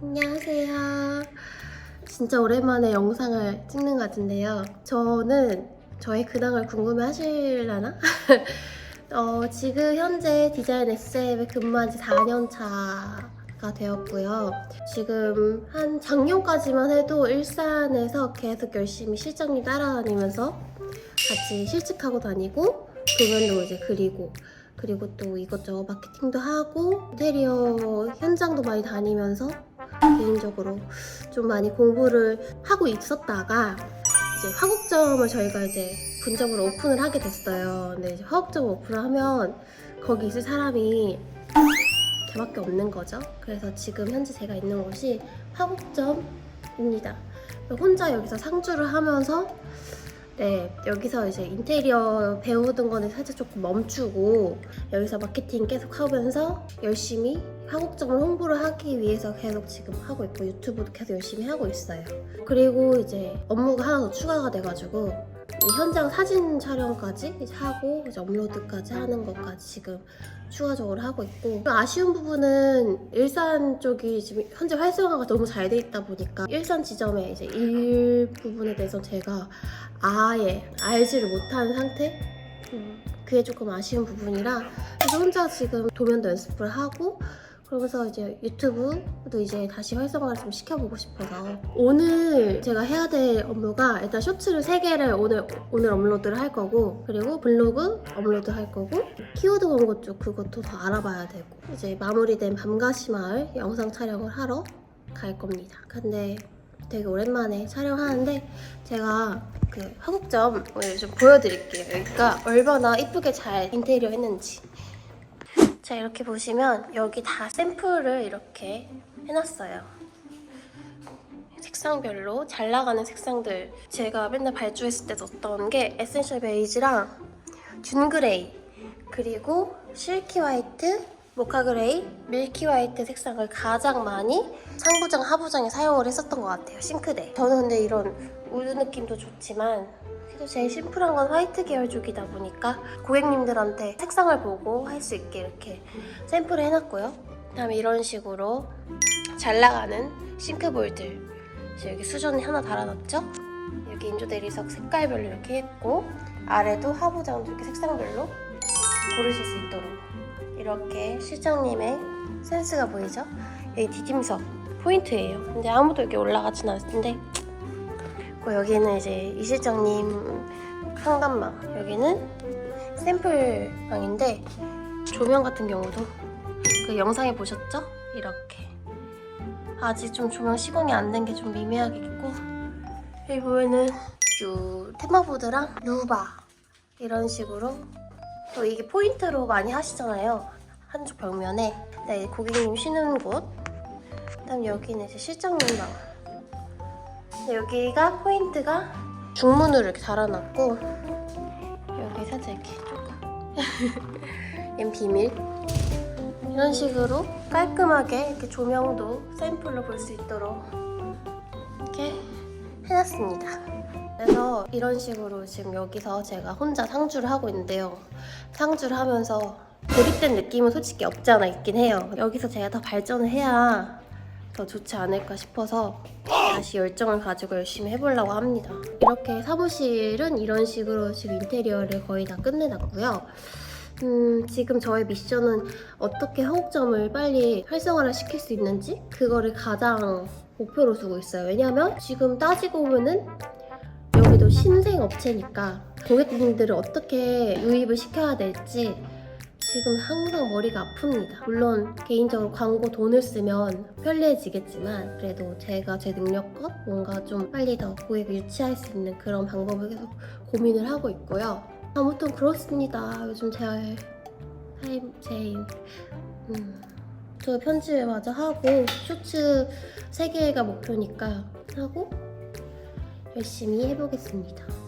안녕하세요. 진짜 오랜만에 영상을 찍는 것 같은데요. 저는 저의 근황을 궁금해 하실라나? 어, 지금 현재 디자인 SM에 근무한 지 4년 차가 되었고요. 지금 한 작년까지만 해도 일산에서 계속 열심히 실장님 따라다니면서 같이 실직하고 다니고 도면도 이제 그리고 그리고 또 이것저것 마케팅도 하고 인테리어 현장도 많이 다니면서 개인적으로 좀 많이 공부를 하고 있었다가 이제 화곡점을 저희가 이제 분점으로 오픈을 하게 됐어요. 근데 이제 화곡점 오픈을 하면 거기 있을 사람이 걔밖에 없는 거죠. 그래서 지금 현재 제가 있는 곳이 화곡점입니다. 혼자 여기서 상주를 하면서 네, 여기서 이제 인테리어 배우던 거는 살짝 조금 멈추고 여기서 마케팅 계속 하면서 열심히 화곡점을 홍보를 하기 위해서 계속 지금 하고 있고 유튜브도 계속 열심히 하고 있어요. 그리고 이제 업무가 하나 더 추가가 돼가지고 이 현장 사진 촬영까지 하고 이제 업로드까지 하는 것까지 지금 추가적으로 하고 있고 아쉬운 부분은 일산 쪽이 지금 현재 활성화가 너무 잘 돼 있다 보니까 일산 지점의 이제 일 부분에 대해서 제가 아예 알지를 못하는 상태? 음, 그게 조금 아쉬운 부분이라 그래서 혼자 지금 도면도 연습을 하고 그러면서 이제 유튜브도 이제 다시 활성화를 좀 시켜보고 싶어서. 오늘 제가 해야 될 업무가 일단 쇼츠를 3개를 오늘 오늘 업로드를 할 거고 그리고 블로그 업로드 할 거고 키워드 광고 쪽 그것도 더 알아봐야 되고 이제 마무리된 밤가시 마을 영상 촬영을 하러 갈 겁니다. 근데 되게 오랜만에 촬영하는데 제가 그 화곡점 오늘 좀 보여드릴게요. 여기가 얼마나 이쁘게 잘 인테리어 했는지 자 이렇게 보시면 여기 다 샘플을 이렇게 해놨어요. 색상별로 잘 나가는 색상들. 제가 맨날 발주했을 때 썼던 게 에센셜 베이지랑 준 그레이 그리고 실키 화이트 모카 그레이, 밀키 화이트 색상을 가장 많이 상부장, 하부장에 사용을 했었던 것 같아요 싱크대 저는 근데 이런 우드 느낌도 좋지만 그래도 제일 심플한 건 화이트 계열 쪽이다 보니까 고객님들한테 색상을 보고 할 수 있게 이렇게 샘플을 해놨고요. 그다음에 이런 식으로 잘 나가는 싱크볼들 여기 수전에 하나 달아놨죠? 여기 인조 대리석 색깔별로 이렇게 했고 아래도 하부장도 이렇게 색상별로 고르실 수 있도록 이렇게 실장님의 센스가 보이죠? 여기 디딤석 포인트예요. 근데 아무도 여기 올라가진 않을 텐데 그리고 여기는 이제 이 실장님 상단망 여기는 샘플 방인데 조명 같은 경우도 그 영상에 보셨죠? 이렇게 아직 좀 조명 시공이 안 된 게 좀 미미하게 있고 여기 보면은 요 테마보드랑 루바 이런 식으로 또 이게 포인트로 많이 하시잖아요. 한쪽 벽면에. 네, 고객님 쉬는 곳. 그다음 여기는 이제 실장님 방 근데 여기가 포인트가 중문으로 이렇게 달아놨고 여기 살짝 이렇게 조금. 얘는 비밀. 이런 식으로 깔끔하게 이렇게 조명도 샘플로 볼 수 있도록 이렇게 해놨습니다 그래서 이런 식으로 지금 여기서 제가 혼자 상주를 하고 있는데요 상주를 하면서 고립된 느낌은 솔직히 없지 않아 있긴 해요 여기서 제가 더 발전을 해야 더 좋지 않을까 싶어서 다시 열정을 가지고 열심히 해보려고 합니다. 이렇게 사무실은 이런 식으로 지금 인테리어를 거의 다 끝내놨고요. 음, 지금 저의 미션은 어떻게 화곡점을 빨리 활성화를 시킬 수 있는지 그거를 가장 목표로 두고 있어요. 왜냐면 지금 따지고 보면은 신생 업체니까 고객님들을 어떻게 유입을 시켜야 될지 지금 항상 머리가 아픕니다. 물론 개인적으로 광고 돈을 쓰면 편리해지겠지만 그래도 제가 제 능력껏 뭔가 좀 빨리 더 고객을 유치할 수 있는 그런 방법을 계속 고민을 하고 있고요. 아무튼 그렇습니다. 요즘 제 타임 제 음, 저 편집을 마저 하고 쇼츠 3개가 목표니까 하고 열심히 해보겠습니다.